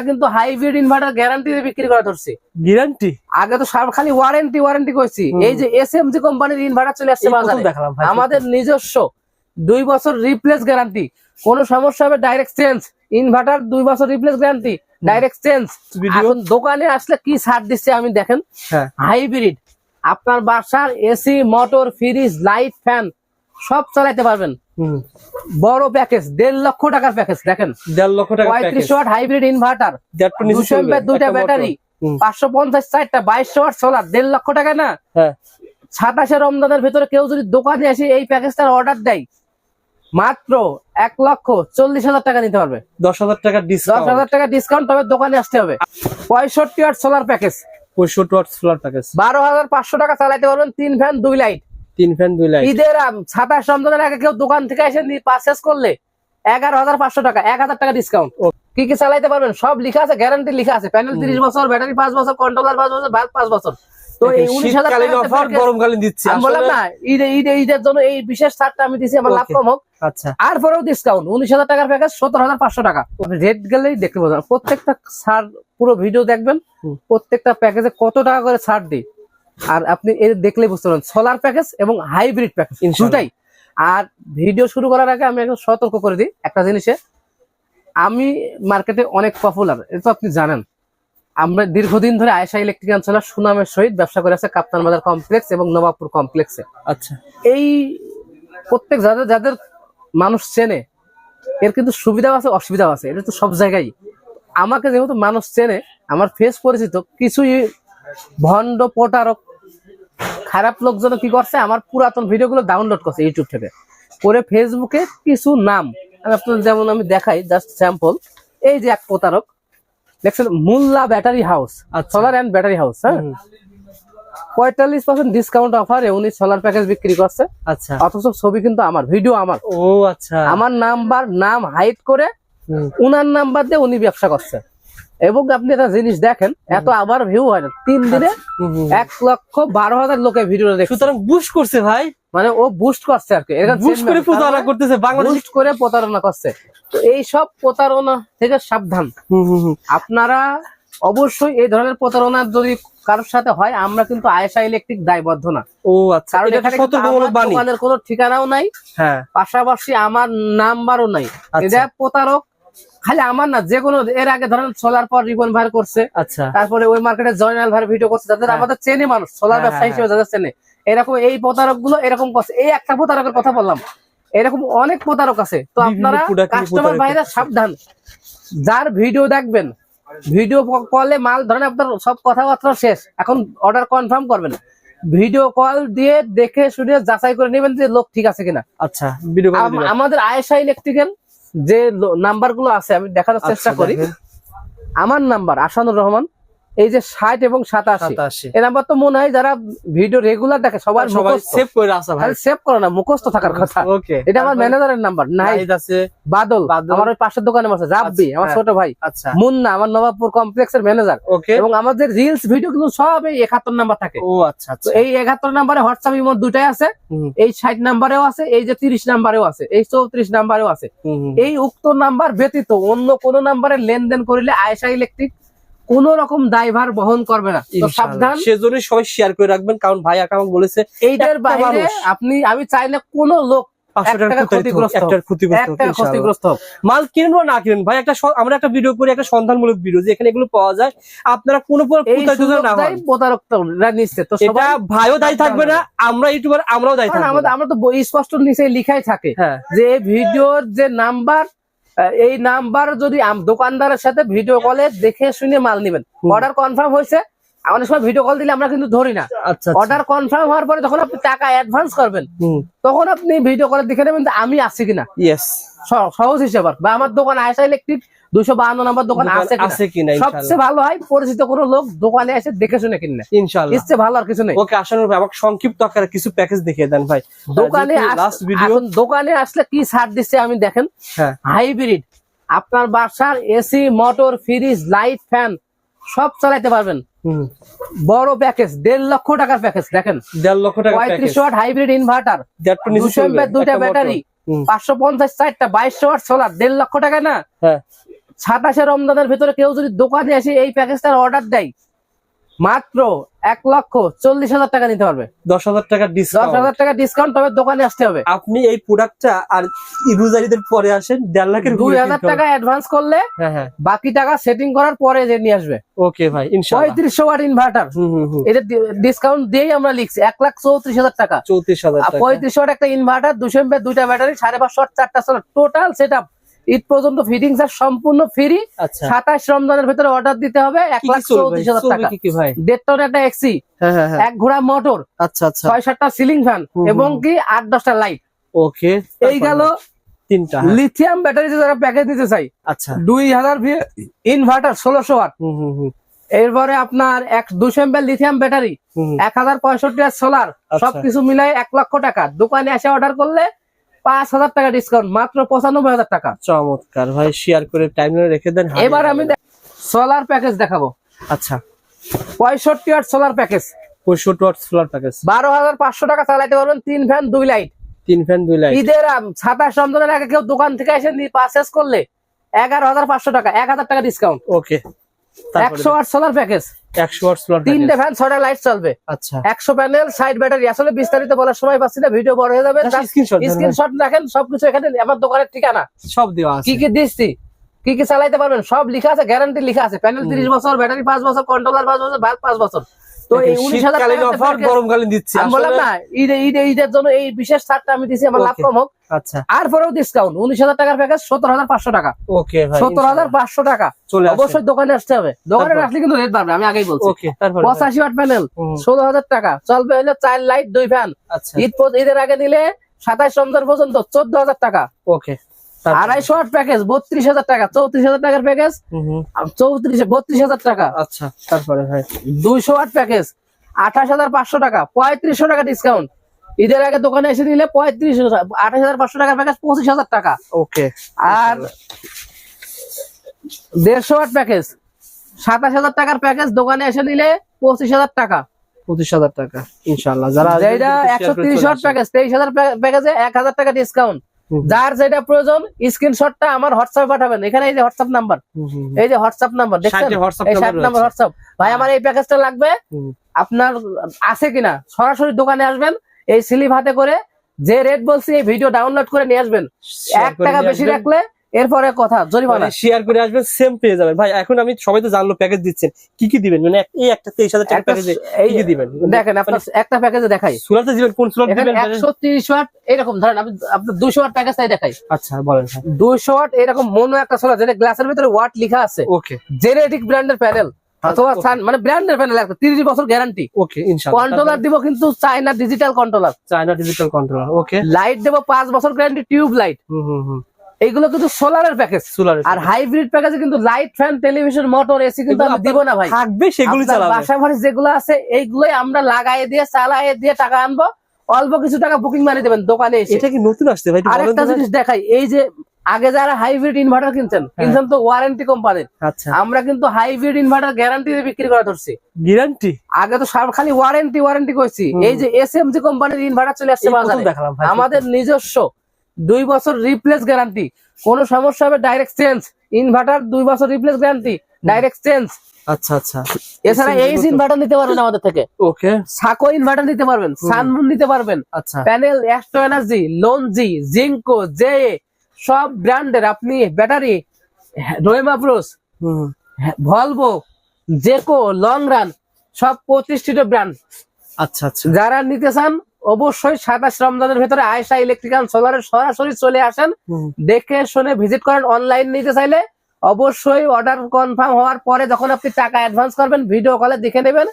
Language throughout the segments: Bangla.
আমরা কিন্তু হাইব্রিড ইনভার্টার গ্যারান্টি বিক্রি করা ধরছি। গ্যারান্টি আগে তো সব খালি ওয়ারেন্টি ওয়ারেন্টি করছি এই যে এস এম জি কোম্পানির ইনভার্টার চলে আসছে বাজারে। আমাদের নিজস্ব দুই বছর রিপ্লেস গ্যারান্টি কোনো সমস্যা হবে ডাইরেক্ট চেঞ্জ ইনভার্টার দুই বছর রিপ্লেস গ্যারান্টি ডাইরেক্ট চেঞ্জ এখন দোকানে আসলে কি ছাড় দিচ্ছে আমি দেখেন। হ্যাঁ। হাইব্রিড আপনার বাসার AC motor fridge light fan সব চালাইতে পারবেন। বড় প্যাকেজ দেড় লক্ষ টাকার প্যাকেজ দেখেন। দেড় লক্ষ টাকা পঁয়ত্রিশ ওয়াট হাইব্রিড ইনভার্টার দুশো দুইটা ব্যাটারি পাঁচশো পঞ্চাশ চারটা বাইশশো ওয়াট সোলার দেড় লক্ষ টাকা না? হ্যাঁ। সাতাশে রমজানের ভেতরে কেউ যদি দোকানে এসে এই প্যাকেজটার অর্ডার দেয় মাত্র এক লক্ষ চল্লিশ হাজার টাকা নিতে পারবে। দশ হাজার টাকা দশ হাজার টাকা ডিসকাউন্ট তবে দোকানে আসতে হবে। পঁয়ষট্টি ওয়াট সোলার প্যাকেজ পঁয়ষট্টি ওয়াট সোলার প্যাকেজ বারো হাজার পাঁচশো টাকা চালাইতে পারবেন তিন ফ্যান দুই লাইট তিন ফ্যান দুই লাইট। ঈদের সাতাশ রমজানের আগে কেউ দোকান থেকে এসে পারচেস করলে এগারো হাজার পাঁচশো টাকা এক হাজার টাকা ডিসকাউন্ট কি কি চালাইতে পারবেন? সব লিখা আছে গ্যারান্টি লিখা আছে। প্যানেল তিরিশ বছর ব্যাটারি পাঁচ বছর কন্ট্রোলার পাঁচ বছর বাল্ব পাঁচ বছর। তো এই উনিশ হাজার গরমকালীন দিচ্ছি। আমি বললাম না ঈদে ঈদে ঈদের জন্য এই বিশেষ ছাড়টা আমি দিছি আমার লাভ কম হোক। আচ্ছা। আর পরেও ডিসকাউন্ট উনিশ হাজার টাকার প্যাকেজ হাজার পাঁচশো টাকা। রেট গেলেই দেখতে পাবেন প্রত্যেকটা ছাড় পুরো ভিডিও দেখবেন প্রত্যেকটা প্যাকেজে কত টাকা করে ছাড় দিই? আর আপনি এর দেখলে বুঝতে পারেন সোলার প্যাকেজ এবং হাইব্রিড প্যাকেজ। দুটাই। আর ভিডিও শুরু করার আগে আমি একটু সতর্ক করে দিই একটা জিনিসে। আমি মার্কেটে অনেক পপুলার এটা তো আপনি জানেন। আমরা দীর্ঘদিন ধরে আয়সা ইলেকট্রিক্যাল সোলার সুনামের সহিত ব্যবসা করে আছে কাপ্তান বাজার কমপ্লেক্স এবং নবাবপুর কমপ্লেক্সে আচ্ছা। এই প্রত্যেক যাদের যাদের মানুষ চেনে এর কিন্তু সুবিধাও আছে অসুবিধাও আছে এটা তো সব জায়গায়। আমাকে যেহেতু মানুষ চেনে আমার ফেস পরিচিত কিছুই ভণ্ড প্রতারক খারাপ লোকজন কি করছে? আমার পুরাতন ভিডিওগুলো ডাউনলোড করছে ইউটিউব থেকে। করে ফেসবুকে কিছু নাম। আমি আপনাদের যেমন আমি দেখাই জাস্ট স্যাম্পল এই যে এক প্রতারক। দেখছেন মুল্লা ব্যাটারি হাউস। আর সোলার অ্যান্ড ব্যাটারি হাউস হ্যাঁ? পঁয়তাল্লিশ পার্সেন্ট ডিসকাউন্ট অফারে উনি সোলার প্যাকেজ বিক্রি করছে। আচ্ছা। অথচ ছবি কিন্তু আমার ভিডিও আমার। ও আচ্ছা। আমার নাম্বার নাম হাইট করে উনার নাম্বার দিয়ে উনি ব্যবসা করছে। এবং আপনি একটা জিনিস দেখেন এত আবার ভিউ হয় না। তিন দিনে হুম। এক লক্ষ বারো হাজার লোকের ভিডিও দেখছে। সুতরাং বুশ করছে ভাই। মানে ও বুস্ট করছে আর কি। বুশ করে প্রতারণা করতেছে বাংলাদেশ। বুস্ট করে প্রতারণা করছে। তো এই সব প্রতারণা থেকে সাবধান। আপনারা অবশ্যই এই ধরনের প্রতারণা যদি কারোর সাথে হয় আমরা কিন্তু আয়েশা ইলেকট্রিক দায়বদ্ধ না। ও আচ্ছা কারণ এখানে দোকানের কোনো ঠিকানাও নাই। হ্যাঁ। পাশাপাশি আমার নাম্বারও নাই। আচ্ছা। এটা প্রতারক খালি আমার না যে কোনো এর আগে ধরেন সোলার পর রিবন ভার করছে আচ্ছা। তারপরে ওই মার্কেটে জয়নাল ভার ভিডিও করছে যাদের হ্যাঁ। আমাদের চেনে মানুষ সোলার হ্যাঁ, ব্যবসা হ্যাঁ, হিসেবে যাদের চেনে এরকম এই প্রতারকগুলো এরকম করছে। এই একটা প্রতারকের কথা বললাম এরকম অনেক প্রতারক আছে। তো আপনারা কাস্টমার ভাইরা সাবধান। যার ভিডিও দেখবেন ভিডিও কলে মাল ধরেন আপনার সব কথাবার্তা শেষ এখন অর্ডার কনফার্ম করবেন। ভিডিও কল দিয়ে দেখে শুনে যাচাই করে নেবেন যে লোক ঠিক আছে কিনা। আচ্ছা আমাদের আয়েশা ইলেকট্রিক্যাল যে নাম্বারগুলো আছে আমি দেখানোর চেষ্টা আচ্ছা, করি আমার নাম্বার আসানুর রহমান এই যে ষাট এবং সাতাশি। এই নাম্বার তো মনে হয় যারা ভিডিও রেগুলার দেখে সবার সেভ করে আসা ভাই। সেভ করে না মুখস্থ থাকার কথা। ওকে এটা আমার ম্যানেজারের নাম্বার আছে। বাদল। আমার ওই পাশের দোকানে আছে রাব্বি আচ্ছা, আমার হ্যাঁ। ছোট ভাই। আচ্ছা। মুন্না আমার নবাবপুর কমপ্লেক্সের ম্যানেজার ওকে এবং আমাদের রিলস ভিডিও কিন্তু সব এই একাত্তর নাম্বার থাকে। ও আচ্ছা আচ্ছা। এই একাত্তর নাম্বারে হোয়াটসঅ্যাপ ইমো দুটাই আছে। এই ষাট নাম্বারেও আছে এই যে তিরিশ নাম্বারেও আছে এই চৌত্রিশ নাম্বারেও আছে। এই উক্ত নাম্বার ব্যতীত অন্য কোন নাম্বারে লেনদেন করিলে আয়সা ইলেকট্রিক কোন রকম দায়ভার বহন করবে না। সাবধান। সেজন্যই সবাই শেয়ার করে রাখবেন কারণ ভাই আমাকে বলেছে এইটার বাইরে আপনি আমি চাইলে কোন লোক মাল কিনবো না কিনেন ভাই একটা আমরা একটা ভিডিও করি একটা সন্ধানমূলক ভিডিও যেখানে এগুলো পাওয়া যায়। আপনারা কোনো না ভাইও দায়ী থাকবে না আমরা ইউটিউবার আমরাও দায়ী থাকব আমরা তো বই স্পষ্ট নিচে লিখাই থাকে হ্যাঁ। যে ভিডিওর যে নাম্বার এই নাম্বার যদি দোকানদারের সাথে ভিডিও কলে দেখে শুনে মাল নেবেন। অর্ডার কনফার্ম হয়েছে। আমাদের সময় ভিডিও কল দিলে আমরা কিন্তু ধরি না। আচ্ছা আচ্ছা। অর্ডার কনফার্ম হওয়ার পরে যখন আপনি টাকা অ্যাডভান্স করবেন তখন আপনি ভিডিও কলে দেখে নেবেন আমি আছি কিনা। ইয়েস সহজ হিসেবে। বা আমার দোকান আয়সা ইলেকট্রিক দুশো বাহান্ন নম্বর দোকান আছে কিনা? আছে কিনা সবচেয়ে ভালো হয় পরিচিত কোনো লোক দোকানে এসে দেখে শুনে কিনে ইনশাআল্লাহ। ইচ্ছে ভালো আর কিছু নেই। ওকে আসানোর ভাই আমাকে সংক্ষিপ্ত আকারে কিছু প্যাকেজ দেখিয়ে দেন ভাই। দোকানে লাস্ট ভিডিও এখন দোকানে আসলে কি ছাড় দিচ্ছে আমি দেখেন। হ্যাঁ। হাইব্রিড আপনার বাসার AC motor fridge light fan সব চালাইতে পারবেন। বড় প্যাকেজ দেড় লক্ষ টাকার প্যাকেজ দেখেন। দেড় লক্ষ টাকা পঁয়ত্রিশ ওয়াট হাইব্রিড ইনভার্টার দুশো দুইটা ব্যাটারি পাঁচশো পঞ্চাশ চারটা বাইশশো ওয়াট সোলার দেড় লক্ষ টাকা না? হ্যাঁ। সাতাশে রমজানের ভেতরে কেউ যদি দোকানে এসে এই প্যাকেজটার অর্ডার দেয় মাত্র এক লক্ষ চল্লিশ হাজার টাকা নিতে পারবে। দশ হাজার টাকা দশ ডিসকাউন্ট হাজার টাকা ডিসকাউন্ট তবে দোকানে আসতে হবে। আপনি এই প্রোডাক্টটা আর ইউজারিদের পরে আসেন দেড় লাখের দুই হাজার টাকা অ্যাডভান্স করলে হ্যাঁ হ্যাঁ। বাকি টাকা সেটিং করার পরে যে নিয়ে আসবে। ওকে ভাই ইনশাআল্লাহ। পঁয়ত্রিশশো ওয়াট ইনভার্টার এটা ডিসকাউন্ট দিয়েই আমরা লিখছি এক লাখ চৌত্রিশ হাজার টাকা। চৌত্রিশ হাজার আর টাকা। পঁয়ত্রিশ ওয়াট একটা ইনভার্টার দুশো দুইটা ব্যাটারি সাড়ে পাঁচশো চারটা solar total set up Eid পর্যন্ত ফিটিং চার্জ সম্পূর্ণ ফ্রি আচ্ছা। সাতাশ রমজানের ভিতরে অর্ডার দিতে হবে এক লাখ চৌত্রিশ হাজার টাকা। দেড় টন একটা এক্সি হ্যাঁ হ্যাঁ হ্যাঁ। এক ঘোড়া মোটর আচ্ছা আচ্ছা। ছয় সাতটা সিলিং ফ্যান এবং কি আট দশটা লাইট ওকে এই গেল তিনটা। লিথিয়াম যারা প্যাকেজ নিতে চাই আচ্ছা। দুই হাজার ইনভার্টার ষোলোশো ওয়াট এরপরে আপনার এক দুশো লিথিয়াম ব্যাটারি। এক হাজার পঁয়ষট্টি আর সোলার আচ্ছা। সবকিছু মিলাই এক লক্ষ টাকা। দোকানে এসে অর্ডার করলে পাঁচ হাজার টাকা ডিসকাউন্ট মাত্র পঁচানব্বই হাজার টাকা। চমৎকার। ভাই শেয়ার করে টাইম রেখে দেন এবার আমি। সোলার প্যাকেজ দেখাবো। আচ্ছা। পঁয়ষট্টি আর সোলার প্যাকেজ পঁয়ষট্টি ওয়াট সোলার প্যাকেজ বারো হাজার পাঁচশো টাকা চালাইতে পারবেন তিন ফ্যান দুই লাইট তিন ফ্যান দুই লাইট ঈদের সাতাশ রমজানের আগে কেউ দোকান থেকে এসে পারচেস করলে এগারো হাজার পাঁচশো টাকা এক হাজার টাকা ডিসকাউন্ট ওকে একশো আট সোলার প্যাকেজ একশো ওয়াট সোলার তিনটে ফ্যান ছটা লাইট চলবে। আচ্ছা। একশো প্যানেল সাইড ব্যাটারি আসলে বিস্তারিত বলার সময় পাচ্ছি না ভিডিও বড় হয়ে যাবে। স্ক্রিনশট স্ক্রিনশট রাখেন সবকিছু এখানে আমার দোকানের ঠিকানা। সব দেওয়া আছে। কি কি দিচ্ছি কি কি চালাইতে পারবেন সব লেখা আছে গ্যারান্টি লেখা আছে। প্যানেল তিরিশ বছর ব্যাটারি পাঁচ বছর কন্ট্রোলার পাঁচ বছর পাঁচ বছর। তো এই দেখেন, উনিশ হাজার শীতকালীন অফার গরমকালীন দিচ্ছি আমি বললাম না ঈদে ঈদে ঈদের জন্য এই বিশেষ ছাড়টা আমি আমার লাভ কম হোক। আচ্ছা। আর পরেও ডিসকাউন্ট উনিশ হাজার টাকার প্যাকেজ সত্তর হাজার পাঁচশো টাকা। ওকে সত্তর হাজার পাঁচশো টাকা। অবশ্যই দোকানে আসতে হবে। দোকানে আসলে কিন্তু রেট বাড়বে আমি আগেই বলছি। পঁচাশি ওয়াট প্যানেল ষোলো হাজার টাকা। চলবে হলো চার লাইট দুই ফ্যান আচ্ছা। ঈদ ঈদের আগে নিলে সাতাশ রমজান পর্যন্ত চোদ্দ হাজার টাকা। ওকে আড়াইশো ওয়াট প্যাকেজ বত্রিশ হাজার টাকা চৌত্রিশ হাজার টাকার প্যাকেজ চৌত্রিশ বত্রিশ হাজার টাকা। আচ্ছা তারপরে ভাই? দুইশো ওয়াট প্যাকেজ আঠাশ হাজার পাঁচশো টাকা পঁয়ত্রিশশো টাকা ডিসকাউন্ট ঈদের আগে দোকানে এসে নিলে পঁয়ত্রিশ আঠাশ হাজার পাঁচশো টাকার প্যাকেজ পঁচিশ হাজার টাকা। ওকে আর দেড়শো ওয়াট প্যাকেজ সাতাশ হাজার টাকার প্যাকেজ দোকানে এসে নিলে পঁচিশ হাজার টাকা। পঁচিশ হাজার টাকা ইনশাল্লাহ যারা একশো তিরিশ ওয়াট প্যাকেজ তেইশ হাজার প্যাকেজে এক হাজার টাকা ডিসকাউন্ট যার যেটা প্রয়োজন স্ক্রিনশটটা আমার হোয়াটসঅ্যাপে পাঠাবেন। এখানে এই যে হোয়াটসঅ্যাপ নাম্বার এই যে হোয়াটসঅ্যাপ নাম্বার দেখছেন? এই নাম্বার হোয়াটসঅ্যাপ ভাই আমার এই প্যাকেজটা লাগবে? আপনার আছে কিনা? সরাসরি দোকানে আসবেন এই স্লিপ হাতে করে যে রেট বলছি এই ভিডিও ডাউনলোড করে নিয়ে আসবেন। এক টাকা বেশি রাখলে এরপরে কথা জরিমানা। শেয়ার করে আসবেন সেম পেয়ে যাবেন। ভাই এখন আমি সবাই তো জানলো প্যাকেজ দিচ্ছেন। কি কি দিবেন? মানে এই একটা তেইশ হাজার টাকা প্যাকেজে এই কি কি দিবেন? দেখেন আপনার একটা প্যাকেজে দেখাই। সুরাতে দিবেন কোন সুরাত দিবেন একশো তিরিশ ওয়াট এরকম ধরেন আমি আপনার দুশো ওয়াট প্যাকেজটাই দেখাই। আচ্ছা বলেন ভাই দুশো ওয়াট এরকম মনো একটা সোলার যেটা গ্লাসের ভিতরে ওয়াট লেখা আছে। ওকে জেনেটিক ব্র্যান্ডের প্যানেল অথবা মানে ব্র্যান্ডের প্যানেল একটা তিরিশ বছর গ্যারান্টি ওকে কন্ট্রোলার দিব কিন্তু China digital controller China digital controller okay light দেবো পাঁচ বছর গ্যারান্টি টিউব লাইট হুম হুম। এইগুলো কিন্তু সোলারের প্যাকেজ সোলার আর হাইব্রিড প্যাকেজে কিন্তু light fan television motor AC কিন্তু আমি দিব না ভাই। থাকবে সেগুলো চালাবে। বাসা বাড়ি যেগুলো আছে এইগুলোই আমরা লাগাই দিয়ে চালাই দিয়ে টাকা আনব। অল্প কিছু টাকা বুকিং মারি দেবেন দোকানে এসে। এটা কি নতুন আসছে ভাই? আরেকটা জিনিস দেখাই এই যে আগে যারা হাইব্রিড ইনভার্টার কিনছেন কিনছেন তো ওয়ারেন্টি কোম্পানির আচ্ছা। আমরা কিন্তু হাইব্রিড ইনভার্টার গ্যারান্টি দিয়ে বিক্রি করা ধরছি। গ্যারান্টি আগে তো সব খালি ওয়ারেন্টি ওয়ারেন্টি করছি এই যে এস এম জি কোম্পানির ইনভার্টার চলে আসছে বাজারে। আমাদের নিজস্ব। দুই বছর রিপ্লেস গ্যারান্টি কোনো সমস্যা হবে ডাইরেক্ট চেঞ্জ ইনভার্টার দুই বছর রিপ্লেস গ্যারান্টি ডাইরেক্ট চেঞ্জ আচ্ছা আচ্ছা। এছাড়া এইচ ইনভার্টার নিতে পারবেন আমাদের থেকে। ওকে সাকো ইনভার্টার নিতে পারবেন সানমুন নিতে পারবেন। আচ্ছা। Panel Astro energy Longi Jinko J সব ব্র্যান্ডের আপনি ব্যাটারি রোয়েমা হুম। ভলভো জেকো লং রান সব প্রতিষ্ঠিত ব্র্যান্ড। আচ্ছা আচ্ছা। যারা নিতে চান অবশ্যই সাতাশ রমজানের ভেতরে আয়সা ইলেকট্রিক্যাল সোলারের সরাসরি চলে আসেন। দেখে শুনে ভিজিট করেন অনলাইন নিতে চাইলে। অবশ্যই অর্ডার কনফার্ম হওয়ার পরে যখন আপনি টাকা অ্যাডভান্স করবেন ভিডিও কলে দেখে নেবেন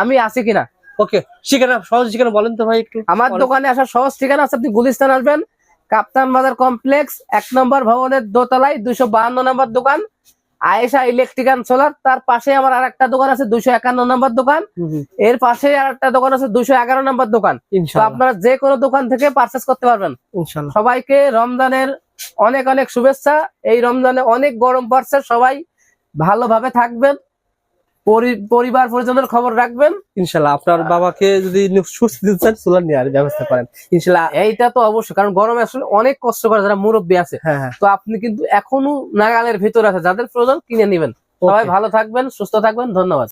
আমি আছি কিনা। ওকে ঠিকানা সহজ ঠিকানা বলেন তো ভাই একটু। আমার দোকানে আসার সহজ ঠিকানা আছে আপনি গুলিস্তান আসবেন। কাপ্তান বাজার কমপ্লেক্স এক নম্বর ভবনের দোতলায় দুশো বাহান্ন নম্বর দোকান। আয়েশা ইলেকট্রিক্যাল সোলার তার পাশে আমার আর একটা দোকান আছে দুশো একান্ন নম্বর দোকান। এর পাশে আর একটা দোকান আছে দুশো এগারো নম্বর দোকান। আপনারা যে কোনো দোকান থেকে পার্চেস করতে পারবেন। সবাইকে রমজানের অনেক অনেক শুভেচ্ছা। এই রমজানে অনেক গরম পড়ছে সবাই ভালোভাবে থাকবেন। পরিবার পরিজনের খবর রাখবেন। ইনশাল্লাহ আপনার বাবাকে যদি সুস্থ দিতে চান সোলার নেওয়ার ব্যবস্থা করেন। ইনশাল্লাহ এইটা তো অবশ্যই কারণ গরমে আসলে অনেক কষ্ট করে যারা মুরব্বী আছে। হ্যাঁ হ্যাঁ। তো আপনি কিন্তু এখনও নাগালের ভিতরে আছে যাদের প্রয়োজন কিনে নেবেন। সবাই ভালো থাকবেন সুস্থ থাকবেন ধন্যবাদ।